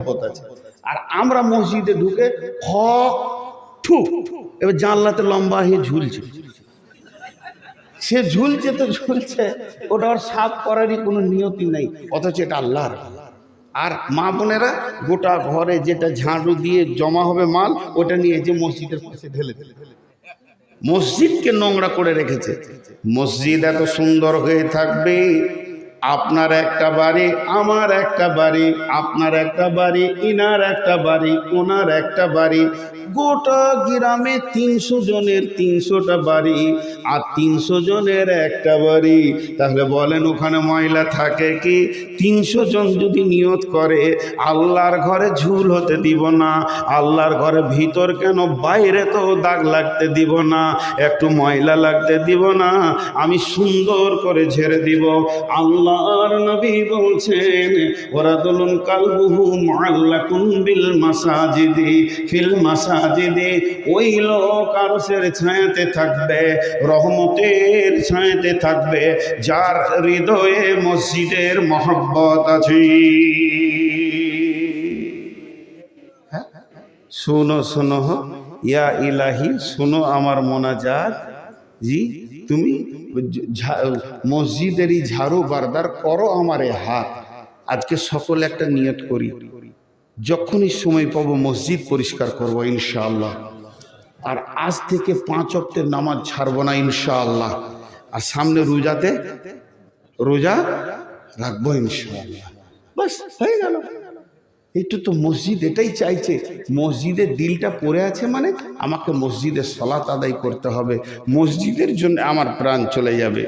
মহব্বত আছে। আর আমরা মসজিদে ঢুকে হক থু, এবার জানলাতে লম্বা হয়ে ঝুলছে। সে ঝুলছে তো ঝুলছে, ওটা ওর সাফ করারই কোনো নিয়তি নেই, অথচ এটা আল্লাহর। আর মা বোনেরা গোটা ঘরে যেটা ঝাড়ু দিয়ে জমা হবে মাল, ওটা নিয়ে যে মসজিদের পাশে ঢেলে দিলে। মসজিদকে নোংরা করে রেখেছে। মসজিদ এত সুন্দর হয়ে থাকবে আপনার একটা বাড়ি, আমার একটা বাড়ি, আপনার একটা বাড়ি, ইনার একটা বাড়ি, ওনার একটা বাড়ি। গোটা গ্রামে তিনশো জনের তিনশোটা বাড়ি আর তিনশো জনের একটা বাড়ি। তাহলে বলেন ওখানে ময়লা থাকে কি? তিনশো জন যদি নিয়ত করে, আল্লাহর ঘরে ঝুল হতে দিব না। আল্লাহর ঘরে ভিতর কেন বাইরে তো দাগ লাগতে দিব না? একটু ময়লা লাগতে দিব না। আমি সুন্দর করে ঝেড়ে দিব। আল্লাহর নবী বলছেন ওরা দলুন কালবুহু মুআল্লাকুন বিল মাসাজিদি, ফিল মাসাজিদি। ওই লোক আরশের ছায়াতে থাকবে, রহমতের ছায়াতে থাকবে, যার হৃদয়ে মসজিদের মহব্বত আছে। শোনো শোনো ইয়া ইলাহি, শোনো আমার মোনাজাত। জি, তুমি ঝা- মসজিদেরই ঝাড়ু বারদার করো আমারে হাত। আজকে সকলে একটা নিয়ত করি। যখনই সময় পাবো মসজিদ পরিষ্কার করব ইনশাআল্লাহ। আর আজ থেকে পাঁচ অক্টের নামাজ ছাড়বো না ইনশাআল্লাহ। আর সামনে রোজাতে, রোজা রাখব ইনশাআল্লাহ। বাস, হয়ে গেল। একটু তো মসজিদ এটাই চাইছে। মসজিদের দিলটা পড়ে আছে মানে আমাকে মসজিদের সলাত আদায় করতে হবে। মসজিদের জন্য আমার প্রাণ চলে যাবে।